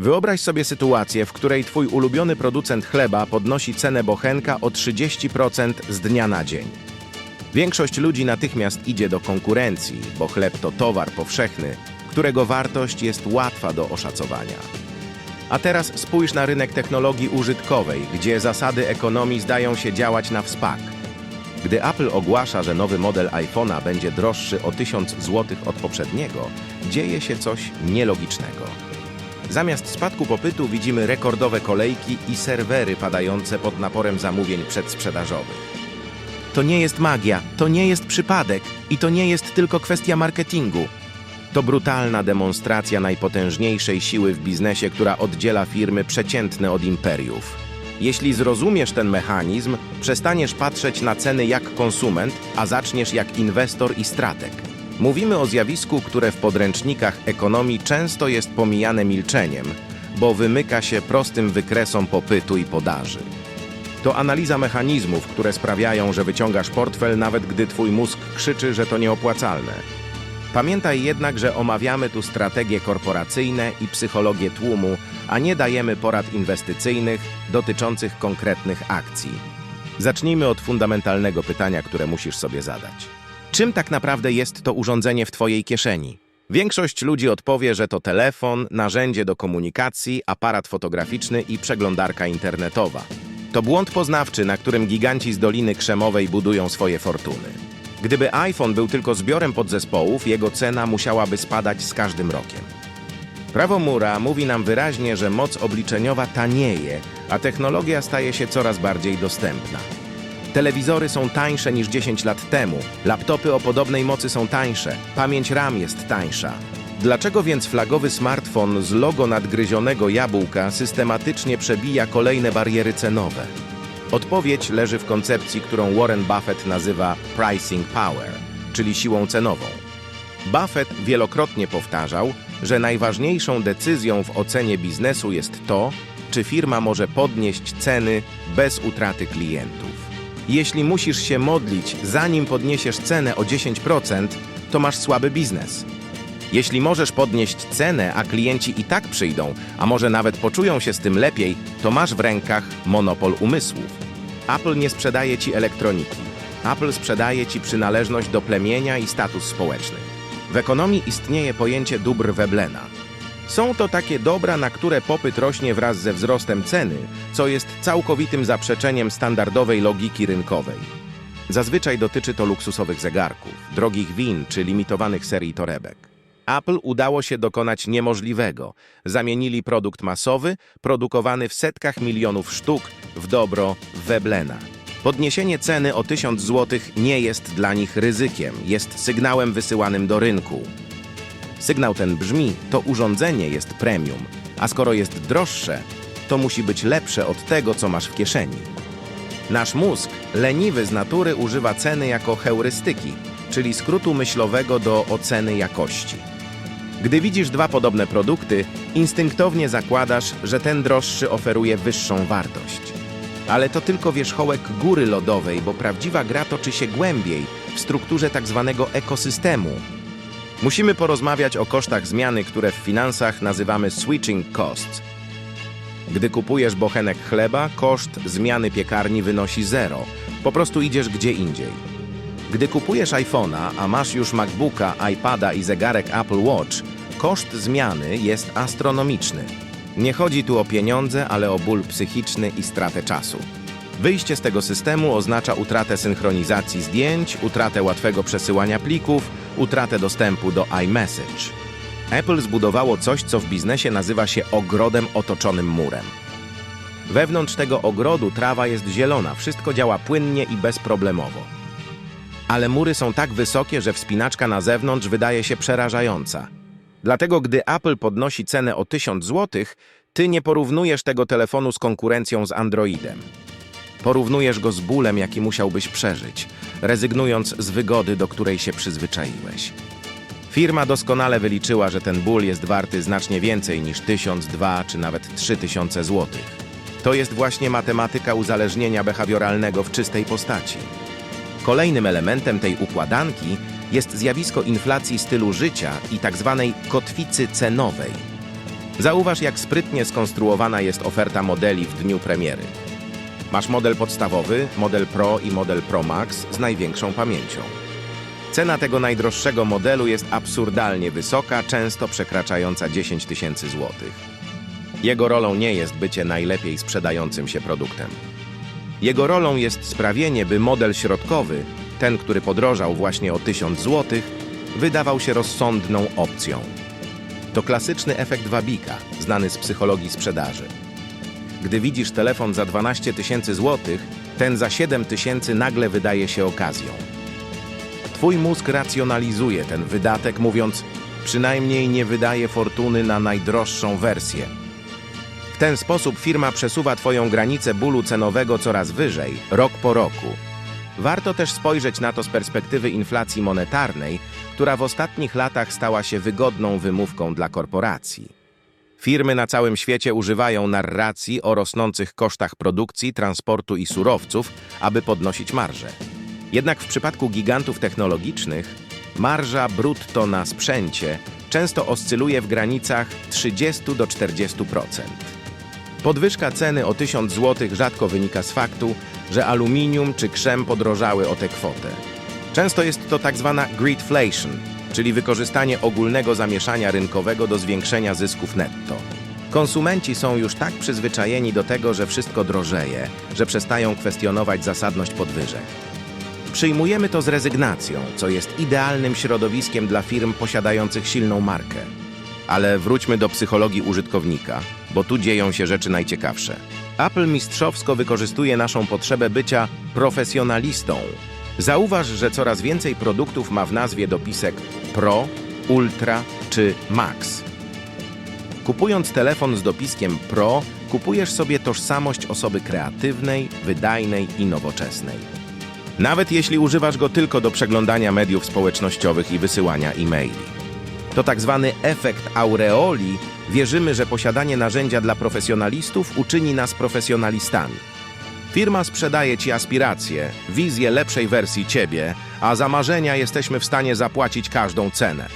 Wyobraź sobie sytuację, w której twój ulubiony producent chleba podnosi cenę bochenka o 30% z dnia na dzień. Większość ludzi natychmiast idzie do konkurencji, bo chleb to towar powszechny, którego wartość jest łatwa do oszacowania. A teraz spójrz na rynek technologii użytkowej, gdzie zasady ekonomii zdają się działać na wspak. Gdy Apple ogłasza, że nowy model iPhone'a będzie droższy o 1000 zł od poprzedniego, dzieje się coś nielogicznego. Zamiast spadku popytu widzimy rekordowe kolejki i serwery padające pod naporem zamówień przedsprzedażowych. To nie jest magia, to nie jest przypadek i to nie jest tylko kwestia marketingu. To brutalna demonstracja najpotężniejszej siły w biznesie, która oddziela firmy przeciętne od imperiów. Jeśli zrozumiesz ten mechanizm, przestaniesz patrzeć na ceny jak konsument, a zaczniesz jak inwestor i strateg. Mówimy o zjawisku, które w podręcznikach ekonomii często jest pomijane milczeniem, bo wymyka się prostym wykresom popytu i podaży. To analiza mechanizmów, które sprawiają, że wyciągasz portfel, nawet gdy twój mózg krzyczy, że to nieopłacalne. Pamiętaj jednak, że omawiamy tu strategie korporacyjne i psychologię tłumu, a nie dajemy porad inwestycyjnych dotyczących konkretnych akcji. Zacznijmy od fundamentalnego pytania, które musisz sobie zadać. Czym tak naprawdę jest to urządzenie w Twojej kieszeni? Większość ludzi odpowie, że to telefon, narzędzie do komunikacji, aparat fotograficzny i przeglądarka internetowa. To błąd poznawczy, na którym giganci z Doliny Krzemowej budują swoje fortuny. Gdyby iPhone był tylko zbiorem podzespołów, jego cena musiałaby spadać z każdym rokiem. Prawo Mura mówi nam wyraźnie, że moc obliczeniowa tanieje, a technologia staje się coraz bardziej dostępna. Telewizory są tańsze niż 10 lat temu, laptopy o podobnej mocy są tańsze, pamięć RAM jest tańsza. Dlaczego więc flagowy smartfon z logo nadgryzionego jabłka systematycznie przebija kolejne bariery cenowe? Odpowiedź leży w koncepcji, którą Warren Buffett nazywa pricing power, czyli siłą cenową. Buffett wielokrotnie powtarzał, że najważniejszą decyzją w ocenie biznesu jest to, czy firma może podnieść ceny bez utraty klientów. Jeśli musisz się modlić, zanim podniesiesz cenę o 10%, to masz słaby biznes. Jeśli możesz podnieść cenę, a klienci i tak przyjdą, a może nawet poczują się z tym lepiej, to masz w rękach monopol umysłów. Apple nie sprzedaje ci elektroniki. Apple sprzedaje ci przynależność do plemienia i status społeczny. W ekonomii istnieje pojęcie dóbr Veblena. Są to takie dobra, na które popyt rośnie wraz ze wzrostem ceny, co jest całkowitym zaprzeczeniem standardowej logiki rynkowej. Zazwyczaj dotyczy to luksusowych zegarków, drogich win czy limitowanych serii torebek. Apple udało się dokonać niemożliwego. Zamienili produkt masowy, produkowany w setkach milionów sztuk, w dobro Veblena. Podniesienie ceny o 1000 zł nie jest dla nich ryzykiem, jest sygnałem wysyłanym do rynku. Sygnał ten brzmi: to urządzenie jest premium, a skoro jest droższe, to musi być lepsze od tego, co masz w kieszeni. Nasz mózg, leniwy z natury, używa ceny jako heurystyki, czyli skrótu myślowego do oceny jakości. Gdy widzisz dwa podobne produkty, instynktownie zakładasz, że ten droższy oferuje wyższą wartość. Ale to tylko wierzchołek góry lodowej, bo prawdziwa gra toczy się głębiej, w strukturze tak zwanego ekosystemu. Musimy porozmawiać o kosztach zmiany, które w finansach nazywamy switching costs. Gdy kupujesz bochenek chleba, koszt zmiany piekarni wynosi zero. Po prostu idziesz gdzie indziej. Gdy kupujesz iPhone'a, a masz już MacBooka, iPada i zegarek Apple Watch, koszt zmiany jest astronomiczny. Nie chodzi tu o pieniądze, ale o ból psychiczny i stratę czasu. Wyjście z tego systemu oznacza utratę synchronizacji zdjęć, utratę łatwego przesyłania plików, utratę dostępu do iMessage. Apple zbudowało coś, co w biznesie nazywa się ogrodem otoczonym murem. Wewnątrz tego ogrodu trawa jest zielona, wszystko działa płynnie i bezproblemowo. Ale mury są tak wysokie, że wspinaczka na zewnątrz wydaje się przerażająca. Dlatego gdy Apple podnosi cenę o 1000 zł, ty nie porównujesz tego telefonu z konkurencją z Androidem. Porównujesz go z bólem, jaki musiałbyś przeżyć, rezygnując z wygody, do której się przyzwyczaiłeś. Firma doskonale wyliczyła, że ten ból jest warty znacznie więcej niż 1000, 2 czy nawet 3000 złotych. To jest właśnie matematyka uzależnienia behawioralnego w czystej postaci. Kolejnym elementem tej układanki jest zjawisko inflacji stylu życia i tzw. kotwicy cenowej. Zauważ, jak sprytnie skonstruowana jest oferta modeli w dniu premiery. Masz model podstawowy, model Pro i model Pro Max z największą pamięcią. Cena tego najdroższego modelu jest absurdalnie wysoka, często przekraczająca 10 tysięcy złotych. Jego rolą nie jest bycie najlepiej sprzedającym się produktem. Jego rolą jest sprawienie, by model środkowy, ten, który podrożał właśnie o 1000 złotych, wydawał się rozsądną opcją. To klasyczny efekt wabika, znany z psychologii sprzedaży. Gdy widzisz telefon za 12 tysięcy złotych, ten za 7 tysięcy nagle wydaje się okazją. Twój mózg racjonalizuje ten wydatek, mówiąc, przynajmniej nie wydaje fortuny na najdroższą wersję. W ten sposób firma przesuwa Twoją granicę bólu cenowego coraz wyżej, rok po roku. Warto też spojrzeć na to z perspektywy inflacji monetarnej, która w ostatnich latach stała się wygodną wymówką dla korporacji. Firmy na całym świecie używają narracji o rosnących kosztach produkcji, transportu i surowców, aby podnosić marże. Jednak w przypadku gigantów technologicznych marża brutto na sprzęcie często oscyluje w granicach 30 do 40%. Podwyżka ceny o 1000 zł rzadko wynika z faktu, że aluminium czy krzem podrożały o tę kwotę. Często jest to tak zwana greedflation, czyli wykorzystanie ogólnego zamieszania rynkowego do zwiększenia zysków netto. Konsumenci są już tak przyzwyczajeni do tego, że wszystko drożeje, że przestają kwestionować zasadność podwyżek. Przyjmujemy to z rezygnacją, co jest idealnym środowiskiem dla firm posiadających silną markę. Ale wróćmy do psychologii użytkownika, bo tu dzieją się rzeczy najciekawsze. Apple mistrzowsko wykorzystuje naszą potrzebę bycia profesjonalistą. Zauważ, że coraz więcej produktów ma w nazwie dopisek Pro, Ultra czy Max. Kupując telefon z dopiskiem Pro, kupujesz sobie tożsamość osoby kreatywnej, wydajnej i nowoczesnej. Nawet jeśli używasz go tylko do przeglądania mediów społecznościowych i wysyłania e-maili. To tak zwany efekt aureoli. Wierzymy, że posiadanie narzędzia dla profesjonalistów uczyni nas profesjonalistami. Firma sprzedaje ci aspiracje, wizję lepszej wersji ciebie, a za marzenia jesteśmy w stanie zapłacić każdą cenę.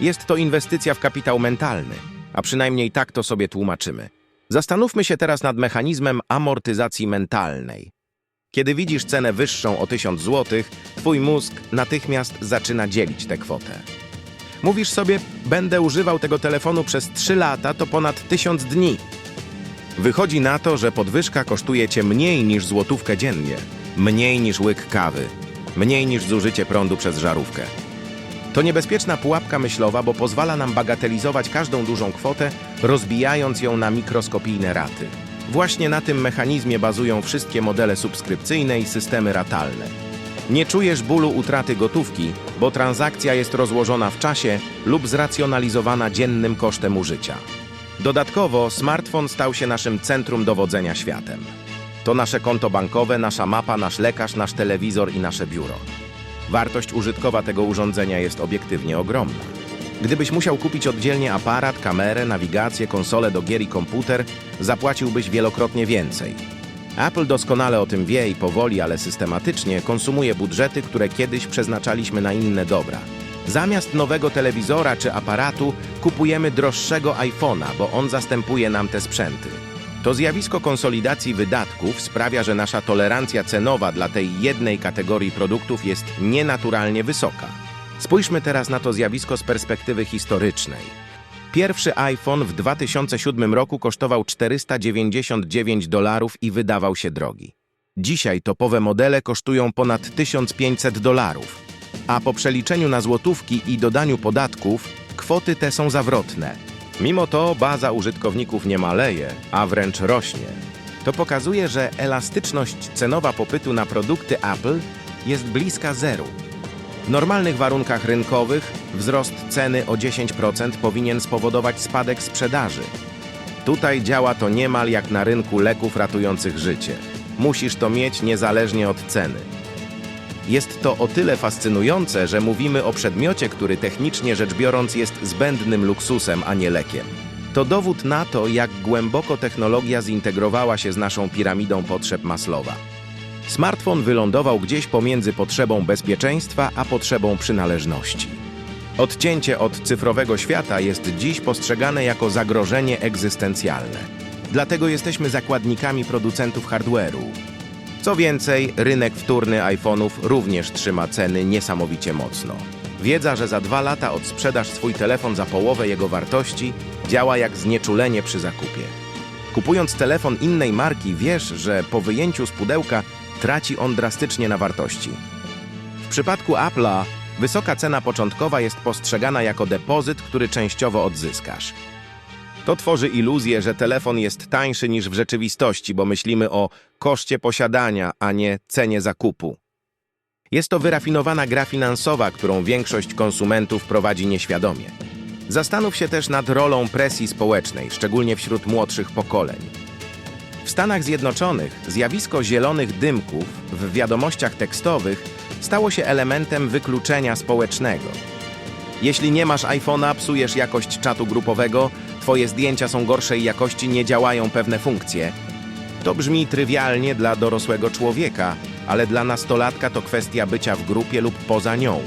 Jest to inwestycja w kapitał mentalny, a przynajmniej tak to sobie tłumaczymy. Zastanówmy się teraz nad mechanizmem amortyzacji mentalnej. Kiedy widzisz cenę wyższą o 1000 zł, twój mózg natychmiast zaczyna dzielić tę kwotę. Mówisz sobie, będę używał tego telefonu przez 3 lata, to ponad 1000 dni. Wychodzi na to, że podwyżka kosztuje cię mniej niż złotówkę dziennie, mniej niż łyk kawy, mniej niż zużycie prądu przez żarówkę. To niebezpieczna pułapka myślowa, bo pozwala nam bagatelizować każdą dużą kwotę, rozbijając ją na mikroskopijne raty. Właśnie na tym mechanizmie bazują wszystkie modele subskrypcyjne i systemy ratalne. Nie czujesz bólu utraty gotówki, bo transakcja jest rozłożona w czasie lub zracjonalizowana dziennym kosztem użycia. Dodatkowo smartfon stał się naszym centrum dowodzenia światem. To nasze konto bankowe, nasza mapa, nasz lekarz, nasz telewizor i nasze biuro. Wartość użytkowa tego urządzenia jest obiektywnie ogromna. Gdybyś musiał kupić oddzielnie aparat, kamerę, nawigację, konsolę do gier i komputer, zapłaciłbyś wielokrotnie więcej. Apple doskonale o tym wie i powoli, ale systematycznie konsumuje budżety, które kiedyś przeznaczaliśmy na inne dobra. Zamiast nowego telewizora czy aparatu kupujemy droższego iPhone'a, bo on zastępuje nam te sprzęty. To zjawisko konsolidacji wydatków sprawia, że nasza tolerancja cenowa dla tej jednej kategorii produktów jest nienaturalnie wysoka. Spójrzmy teraz na to zjawisko z perspektywy historycznej. Pierwszy iPhone w 2007 roku kosztował 499 dolarów i wydawał się drogi. Dzisiaj topowe modele kosztują ponad 1500 dolarów, a po przeliczeniu na złotówki i dodaniu podatków kwoty te są zawrotne. Mimo to baza użytkowników nie maleje, a wręcz rośnie. To pokazuje, że elastyczność cenowa popytu na produkty Apple jest bliska zeru. W normalnych warunkach rynkowych wzrost ceny o 10% powinien spowodować spadek sprzedaży. Tutaj działa to niemal jak na rynku leków ratujących życie. Musisz to mieć niezależnie od ceny. Jest to o tyle fascynujące, że mówimy o przedmiocie, który technicznie rzecz biorąc jest zbędnym luksusem, a nie lekiem. To dowód na to, jak głęboko technologia zintegrowała się z naszą piramidą potrzeb Maslowa. Smartfon wylądował gdzieś pomiędzy potrzebą bezpieczeństwa a potrzebą przynależności. Odcięcie od cyfrowego świata jest dziś postrzegane jako zagrożenie egzystencjalne. Dlatego jesteśmy zakładnikami producentów hardware'u. Co więcej, rynek wtórny iPhone'ów również trzyma ceny niesamowicie mocno. Wiedza, że za dwa lata odsprzedasz swój telefon za połowę jego wartości, działa jak znieczulenie przy zakupie. Kupując telefon innej marki, wiesz, że po wyjęciu z pudełka traci on drastycznie na wartości. W przypadku Apple'a wysoka cena początkowa jest postrzegana jako depozyt, który częściowo odzyskasz. To tworzy iluzję, że telefon jest tańszy niż w rzeczywistości, bo myślimy o koszcie posiadania, a nie cenie zakupu. Jest to wyrafinowana gra finansowa, którą większość konsumentów prowadzi nieświadomie. Zastanów się też nad rolą presji społecznej, szczególnie wśród młodszych pokoleń. W Stanach Zjednoczonych zjawisko zielonych dymków w wiadomościach tekstowych stało się elementem wykluczenia społecznego. Jeśli nie masz iPhone'a, psujesz jakość czatu grupowego, twoje zdjęcia są gorszej jakości, nie działają pewne funkcje. To brzmi trywialnie dla dorosłego człowieka, ale dla nastolatka to kwestia bycia w grupie lub poza nią.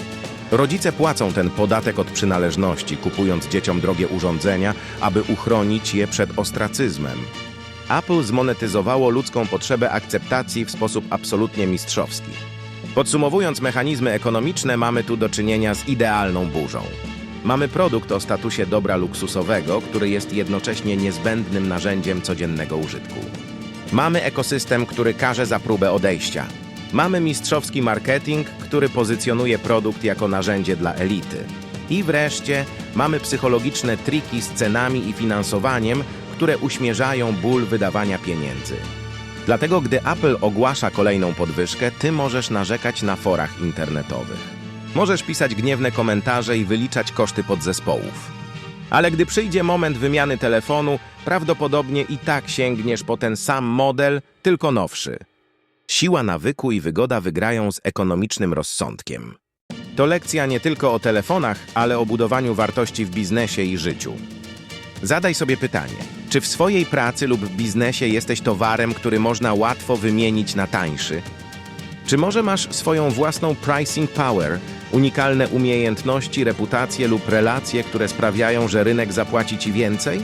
Rodzice płacą ten podatek od przynależności, kupując dzieciom drogie urządzenia, aby uchronić je przed ostracyzmem. Apple zmonetyzowało ludzką potrzebę akceptacji w sposób absolutnie mistrzowski. Podsumowując mechanizmy ekonomiczne, mamy tu do czynienia z idealną burzą. Mamy produkt o statusie dobra luksusowego, który jest jednocześnie niezbędnym narzędziem codziennego użytku. Mamy ekosystem, który każe za próbę odejścia. Mamy mistrzowski marketing, który pozycjonuje produkt jako narzędzie dla elity. I wreszcie mamy psychologiczne triki z cenami i finansowaniem, które uśmierzają ból wydawania pieniędzy. Dlatego gdy Apple ogłasza kolejną podwyżkę, ty możesz narzekać na forach internetowych. Możesz pisać gniewne komentarze i wyliczać koszty podzespołów. Ale gdy przyjdzie moment wymiany telefonu, prawdopodobnie i tak sięgniesz po ten sam model, tylko nowszy. Siła nawyku i wygoda wygrają z ekonomicznym rozsądkiem. To lekcja nie tylko o telefonach, ale o budowaniu wartości w biznesie i życiu. Zadaj sobie pytanie, czy w swojej pracy lub w biznesie jesteś towarem, który można łatwo wymienić na tańszy? Czy może masz swoją własną pricing power, unikalne umiejętności, reputację lub relacje, które sprawiają, że rynek zapłaci ci więcej?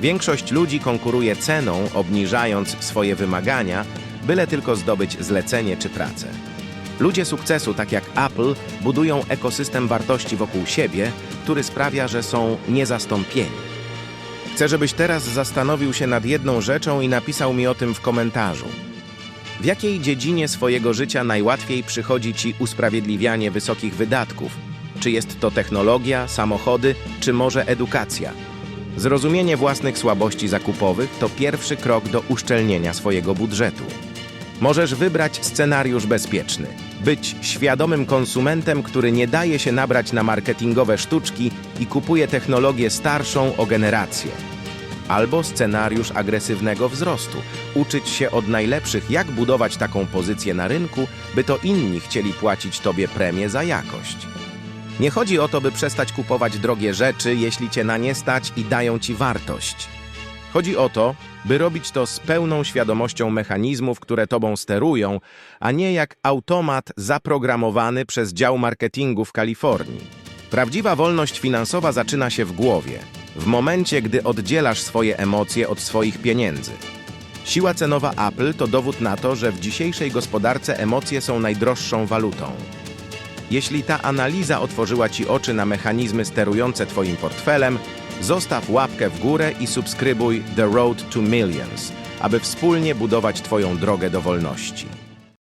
Większość ludzi konkuruje ceną, obniżając swoje wymagania, byle tylko zdobyć zlecenie czy pracę. Ludzie sukcesu, tak jak Apple, budują ekosystem wartości wokół siebie, który sprawia, że są niezastąpieni. Chcę, żebyś teraz zastanowił się nad jedną rzeczą i napisał mi o tym w komentarzu. W jakiej dziedzinie swojego życia najłatwiej przychodzi ci usprawiedliwianie wysokich wydatków? Czy jest to technologia, samochody, czy może edukacja? Zrozumienie własnych słabości zakupowych to pierwszy krok do uszczelnienia swojego budżetu. Możesz wybrać scenariusz bezpieczny. Być świadomym konsumentem, który nie daje się nabrać na marketingowe sztuczki i kupuje technologię starszą o generację. Albo scenariusz agresywnego wzrostu. Uczyć się od najlepszych, jak budować taką pozycję na rynku, by to inni chcieli płacić tobie premię za jakość. Nie chodzi o to, by przestać kupować drogie rzeczy, jeśli cię na nie stać i dają ci wartość. Chodzi o to, by robić to z pełną świadomością mechanizmów, które tobą sterują, a nie jak automat zaprogramowany przez dział marketingu w Kalifornii. Prawdziwa wolność finansowa zaczyna się w głowie, w momencie, gdy oddzielasz swoje emocje od swoich pieniędzy. Siła cenowa Apple to dowód na to, że w dzisiejszej gospodarce emocje są najdroższą walutą. Jeśli ta analiza otworzyła Ci oczy na mechanizmy sterujące Twoim portfelem, zostaw łapkę w górę i subskrybuj The Road to Millions, aby wspólnie budować Twoją drogę do wolności.